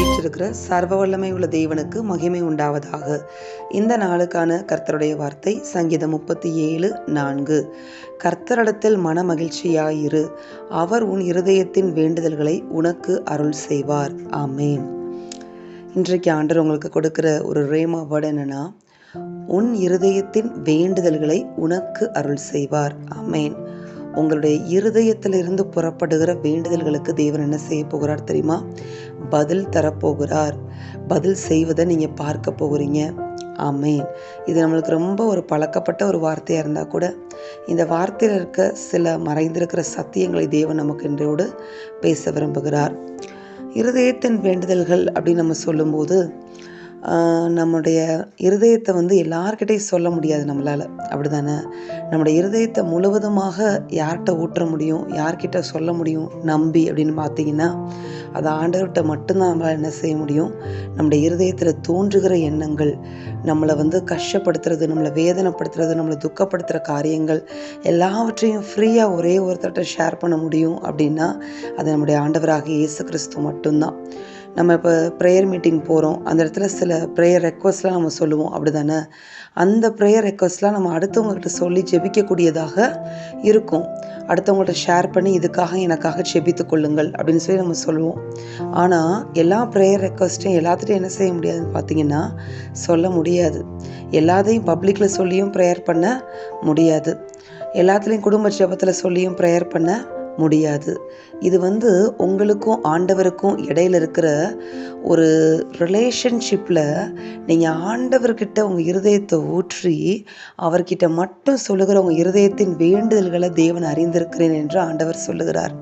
இருக்கிற சர்வ வல்லமை உள்ள தேவனுக்கு மகிமை உண்டாவதாக. இந்த நாளுக்கான கர்த்தருடைய வார்த்தை சங்கீதம் முப்பத்தி ஏழு நான்கு. கர்த்தரிடத்தில் மன மகிழ்ச்சியாயிரு அவர் உன் இருதயத்தின் வேண்டுதல்களை உனக்கு அருள் செய்வார். ஆமேன். இன்றைக்கு ஆண்டர் உங்களுக்கு கொடுக்குற ஒரு ரேமா வேர்டு என்னன்னா உன் இருதயத்தின் வேண்டுதல்களை உனக்கு அருள் செய்வார். ஆமேன். உங்களுடைய இருதயத்திலிருந்து புறப்படுகிற வேண்டுதல்களுக்கு தேவன் என்ன செய்ய போகிறார் தெரியுமா? பதில் தரப்போகிறார். பதில் செய்வதை நீங்கள் பார்க்க போகிறீங்க. ஆமேன். இது நம்மளுக்கு ரொம்ப ஒரு பழக்கப்பட்ட ஒரு வார்த்தையாக இருந்தால் கூட இந்த வார்த்தையில் இருக்க சில மறைந்திருக்கிற சத்தியங்களை தேவன் நமக்கு இன்றையோடு பேச விரும்புகிறார். இருதயத்தின் வேண்டுதல்கள் அப்படின்னு நம்ம சொல்லும்போது நம்முடைய இருதயத்தை வந்து எல்லார்கிட்டையும் சொல்ல முடியாது நம்மளால். அப்படி தானே நம்முடைய இருதயத்தை முழுவதுமாக யார்கிட்ட ஊற்ற முடியும்? யார்கிட்ட சொல்ல முடியும்? நம்பி அப்படின்னு பார்த்தீங்கன்னா அது ஆண்டவர்கிட்ட மட்டும்தான் நம்மளால் என்ன செய்ய முடியும்? நம்முடைய இருதயத்தில் தோன்றுகிற எண்ணங்கள் நம்மளை வந்து கஷ்டப்படுத்துறது நம்மளை வேதனைப்படுத்துறது நம்மளை துக்கப்படுத்துகிற காரியங்கள் எல்லாவற்றையும் ஃப்ரீயாக ஒரே ஒருத்தர்கிட்ட ஷேர் பண்ண முடியும் அப்படின்னா அது நம்முடைய ஆண்டவராக இயேசு கிறிஸ்து மட்டும்தான். நம்ம இப்போ ப்ரேயர் மீட்டிங் போகிறோம் அந்த இடத்துல சில ப்ரேயர் ரெக்வஸ்ட்லாம் நம்ம சொல்லுவோம். அப்படி தானே அந்த ப்ரேயர் ரெக்வஸ்ட்லாம் நம்ம அடுத்தவங்ககிட்ட சொல்லி ஜெபிக்கக்கூடியதாக இருக்கும். அடுத்தவங்கள்ட்ட ஷேர் பண்ணி இதுக்காக எனக்காக ஜெபித்து கொள்ளுங்கள் அப்படின்னு சொல்லி நம்ம சொல்லுவோம். ஆனால் எல்லா ப்ரேயர் ரெக்வஸ்ட்டையும் எல்லாத்துட்டையும் என்ன செய்ய முடியாதுன்னு பார்த்தீங்கன்னா சொல்ல முடியாது. எல்லாத்தையும் பப்ளிக்கில் சொல்லியும் ப்ரேயர் பண்ண முடியாது. எல்லாத்துலேயும் குடும்ப ஜெபத்தில் சொல்லியும் ப்ரேயர் பண்ண முடியாது. இது வந்து உங்களுக்கும் ஆண்டவருக்கும் இடையில இருக்கிற ஒரு ரிலேஷன்ஷிப்பில் நீங்கள் ஆண்டவர்கிட்ட உங்கள் இருதயத்தை ஊற்றி அவர்கிட்ட மட்டும் சொல்லுகிற உங்கள் இருதயத்தின் வேண்டுதல்களை தேவன் அறிந்திருக்கிறேன் என்று ஆண்டவர் சொல்லுகிறார்.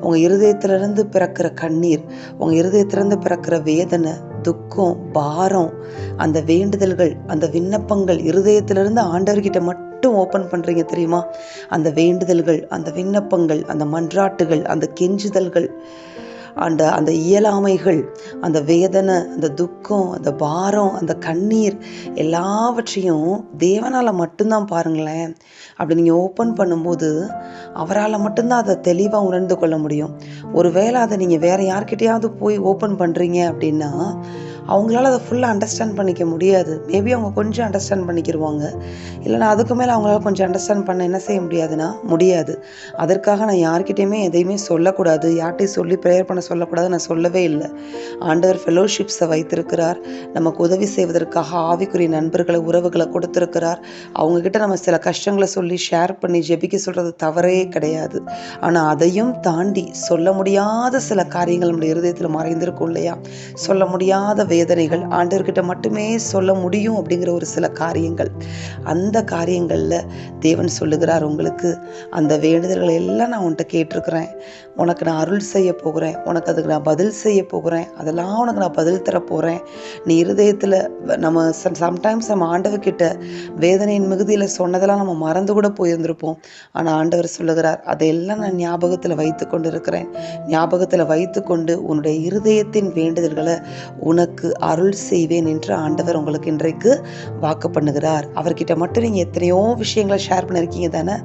உங்கள் இருதயத்திலிருந்து பிறக்கிற கண்ணீர் உங்கள் இருதயத்திலிருந்து பிறக்கிற வேதனை துக்கம் பாரம் அந்த வேண்டுதல்கள் அந்த விண்ணப்பங்கள் இருதயத்திலிருந்து ஆண்டவர்கிட்ட மட்டும் மட்டும் ஓப்பன் பண்ணுறீங்க தெரியுமா? அந்த வேண்டுதல்கள் அந்த விண்ணப்பங்கள் அந்த மன்றாட்டுகள் அந்த கெஞ்சுதல்கள் அந்த அந்த இயலாமைகள் அந்த வேதனை அந்த துக்கம் அந்த பாரம் அந்த கண்ணீர் எல்லாவற்றையும் தேவனால் மட்டும்தான் பாருங்களேன். அப்படி நீங்கள் ஓப்பன் பண்ணும்போது அவரால் மட்டும்தான் அதை தெளிவாக உணர்ந்து கொள்ள முடியும். ஒருவேளை அதை நீங்கள் வேறு யார்கிட்டையாவது போய் ஓப்பன் பண்ணுறீங்க அப்படின்னா அவங்களால அதை ஃபுல்லாக அண்டர்ஸ்டாண்ட் பண்ணிக்க முடியாது. மேபி அவங்க கொஞ்சம் அண்டர்ஸ்டாண்ட் பண்ணிக்கிடுவாங்க இல்லைனா அதுக்கு மேலே அவங்களால கொஞ்சம் அண்டர்ஸ்டாண்ட் பண்ண என்ன செய்ய முடியாதுன்னா முடியாது. அதற்காக நான் யார்கிட்டையுமே எதையுமே சொல்லக்கூடாது. யார்கிட்டையும் சொல்லி ப்ரேயர் பண்ண சொல்லக்கூடாது நான் சொல்லவே இல்லை. ஆண்டவர் ஃபெலோஷிப்ஸை வைத்திருக்கிறார். நமக்கு உதவி செய்வதற்காக ஆவிக்குரிய நண்பர்களை உறவுகளை கொடுத்துருக்கிறார். அவங்கக்கிட்ட நம்ம சில கஷ்டங்களை சொல்லி ஷேர் பண்ணி ஜெபிக்க சொல்கிறது தவறே கிடையாது. ஆனால் அதையும் தாண்டி சொல்ல முடியாத சில காரியங்கள் நம்முடைய இருதயத்தில் மறைந்திருக்கும் இல்லையா? சொல்ல முடியாத வேதனைகள் ஆண்டவர்கிட்ட மட்டுமே சொல்ல முடியும் அப்படிங்கிற ஒரு சில காரியங்கள். அந்த காரியங்களில் தேவன் சொல்லுகிறார் உங்களுக்கு அந்த வேண்டுதல்களை எல்லாம் நான் உன்கிட்ட கேட்டிருக்கிறேன். உனக்கு நான் அருள் செய்ய போகிறேன். உனக்கு அதுக்கு நான் பதில் செய்ய போகிறேன். அதெல்லாம் உனக்கு நான் பதில் தர போகிறேன் நீ இருதயத்தில் நம்ம சம்டைம்ஸ் நம்ம ஆண்டவர்கிட்ட வேதனையின் மிகுதியில் சொன்னதெல்லாம் நம்ம மறந்து கூட போயிருந்திருப்போம். ஆனால் ஆண்டவர் சொல்லுகிறார் அதையெல்லாம் நான் ஞாபகத்தில் வைத்து கொண்டு இருக்கிறேன் ஞாபகத்தில் வைத்து கொண்டு உன்னுடைய இருதயத்தின் வேண்டுதல்களை உனக்கு அருள் செய்வேன் என்று ஆண்டவர் உங்களுக்கு இன்றைக்கு வாக்கு பண்ணுகிறார். அவர்கிட்ட மட்டும் நீங்கள் எத்தனையோ விஷயங்களை ஷேர் பண்ணியிருக்கீங்க தானே?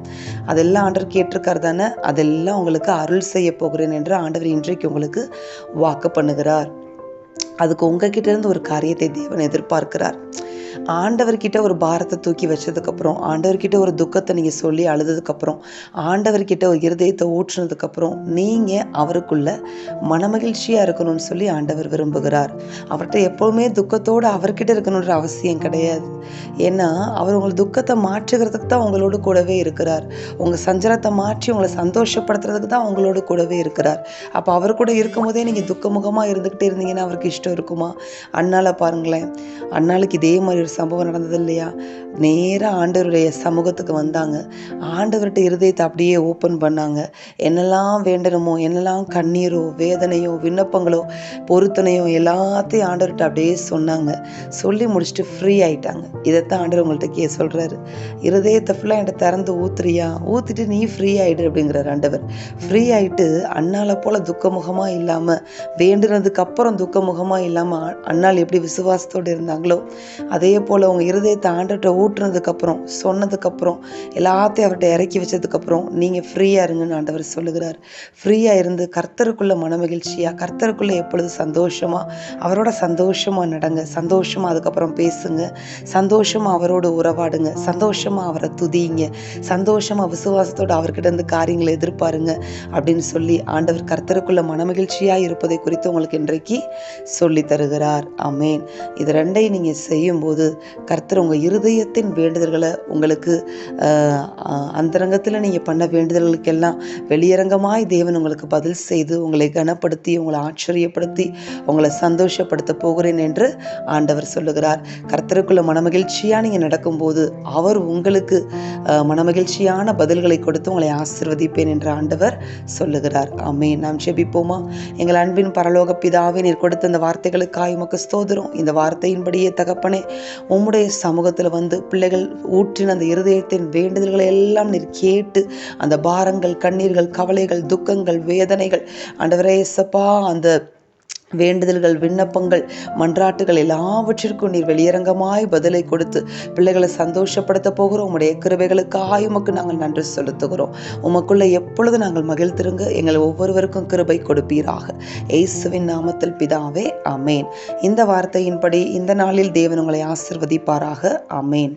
அதெல்லாம் ஆண்டவர் கேட்டிருக்கார் தானே? அதெல்லாம் உங்களுக்கு அருள் செய்ய போகிறேன் என்று ஆண்டவர் இன்றைக்கு உங்களுக்கு வாக்கு பண்ணுகிறார். அதுக்கு உங்ககிட்ட இருந்து ஒரு காரியத்தை தேவன் எதிர்பார்க்கிறார். ஆண்டவர்கிட்ட ஒரு பாரத்தை தூக்கி வச்சதுக்கப்புறம் ஆண்டவர்கிட்ட ஒரு துக்கத்தை நீங்கள் சொல்லி அழுததுக்கப்புறம் ஆண்டவர்கிட்ட ஒரு இருதயத்தை ஊற்றுனதுக்கப்புறம் நீங்கள் அவருக்குள்ள மனமகிழ்ச்சியாக இருக்கணும்னு சொல்லி ஆண்டவர் விரும்புகிறார். அவர்கிட்ட எப்போவுமே துக்கத்தோடு அவர்கிட்ட இருக்கணுன்ற அவசியம் கிடையாது. ஏன்னா அவர் உங்கள் துக்கத்தை மாற்றுகிறதுக்கு தான் உங்களோட கூடவே இருக்கிறார். உங்கள் சஞ்சலத்தை மாற்றி உங்களை சந்தோஷப்படுத்துறதுக்கு தான் உங்களோட கூடவே இருக்கிறார். அப்போ அவர் கூட இருக்கும்போதே நீங்கள் துக்கமுகமாக இருந்துக்கிட்டே இருந்தீங்கன்னா அவருக்கு இஷ்டம் இருக்குமா? அண்ணால பாருங்களேன் அண்ணாளுக்கு இதே மாதிரி ஒரு சம்பவம் நடந்தது இல்லையா? நேராக ஆண்டவருடைய சமூகத்துக்கு வந்தாங்க. ஆண்டவர்கிட்ட இருதயத்தை அப்படியே ஓப்பன் பண்ணாங்க. என்னெல்லாம் வேண்டணுமோ என்னெல்லாம் கண்ணீரோ வேதனையோ விண்ணப்பங்களோ பொருத்தனையோ எல்லாத்தையும் ஆண்டவர்கிட்ட அப்படியே சொன்னாங்க. சொல்லி முடிச்சுட்டு ஃப்ரீ ஆயிட்டாங்க. இதைத்தான் ஆண்டவர் உங்கள்கிட்ட கே சொல்கிறாரு இருதயத்தை ஃபுல்லாக என்கிட்ட திறந்து ஊத்துறியா? ஊற்றிட்டு நீ ஃப்ரீ ஆகிடு அப்படிங்கிறார் ஆண்டவர். ஃப்ரீ ஆயிட்டு அண்ணால போல துக்கமுகமாக இல்லாமல் வேண்டுனதுக்கு அப்புறம் துக்கமுகமாக இல்லாமல் அண்ணால் எப்படி விசுவாசத்தோடு இருந்தாங்களோ அதே அதே போல் உங்கள் இருதயத்தை ஆண்டுகிட்ட ஊட்டுனதுக்கப்புறம் சொன்னதுக்கப்புறம் எல்லாத்தையும் அவர்கிட்ட இறக்கி வச்சதுக்கப்புறம் நீங்கள் ஃப்ரீயாக இருங்கன்னு ஆண்டவர் சொல்லுகிறார். ஃப்ரீயாக இருந்து கர்த்தருக்குள்ள மனமகிழ்ச்சியாக கர்த்தருக்குள்ளே எப்பொழுது சந்தோஷமாக அவரோட சந்தோஷமாக நடங்க. சந்தோஷமாக அதுக்கப்புறம் பேசுங்க. சந்தோஷமாக அவரோட உறவாடுங்க. சந்தோஷமாக அவரை துதிங்க. சந்தோஷமாக விசுவாசத்தோட அவர்கிட்ட இருந்து காரியங்களை எதிர்பாருங்க அப்படின்னு சொல்லி ஆண்டவர் கர்த்தருக்குள்ள மனமகிழ்ச்சியாக இருப்பதை குறித்து உங்களுக்கு இன்றைக்கு சொல்லி தருகிறார். அமேன் இது ரெண்டையும் நீங்கள் செய்யும்போது கர்த்தர் உங்கள் இருதயத்தின் வேண்டுதல்களை உங்களுக்கு அந்தரங்கத்தில் நீங்கள் பண்ண வேண்டுதல்களுக்கெல்லாம் வெளியரங்கமாய் தேவன் உங்களுக்கு பதில் செய்து உங்களை கனப்படுத்தி உங்களை ஆச்சரியப்படுத்தி உங்களை சந்தோஷப்படுத்த போகிறேன் என்று ஆண்டவர் சொல்லுகிறார். கர்த்தருக்குள்ள மனமகிழ்ச்சியாக நீங்கள் நடக்கும்போது அவர் உங்களுக்கு மனமகிழ்ச்சியான பதில்களை கொடுத்து உங்களை ஆசிர்வதிப்பேன் என்று ஆண்டவர் சொல்லுகிறார். அம்மே நாம் ஜெபிப்போமா? எங்கள் அன்பின் பரலோக பிதாவே நீர் கொடுத்த அந்த வார்த்தைகளுக்காய் உமக்கு ஸ்தோத்திரம். இந்த வார்த்தையின்படியே தகப்பனே உம்முடைய சமூகத்தில் வந்து பிள்ளைகள் ஊற்றின அந்த இருதயத்தின் வேண்டுதல்களை எல்லாம் நீர் கேட்டு அந்த பாரங்கள் கண்ணீர்கள் கவலைகள் துக்கங்கள் வேதனைகள் ஆண்டவரே சப்பா அந்த வேண்டுதல்கள் விண்ணப்பங்கள் மன்றாட்டுகள் எல்லாவற்றிற்கும் நீர் வெளியரங்கமாய் பதிலை கொடுத்து பிள்ளைகளை சந்தோஷப்படுத்த போகிறோம். உம்முடைய கிருபைகளுக்காக உமக்கு நாங்கள் நன்றி செலுத்துகிறோம். உமக்குள்ள எப்பொழுது நாங்கள் மகிழ்ந்திருங்க எங்கள் ஒவ்வொருவருக்கும் கிருபை கொடுப்பீராக. இயேசுவின் நாமத்தில் பிதாவே அமேன் இந்த வார்த்தையின்படி இந்த நாளில் தேவன் உங்களை ஆசிர்வதிப்பாராக அமேன்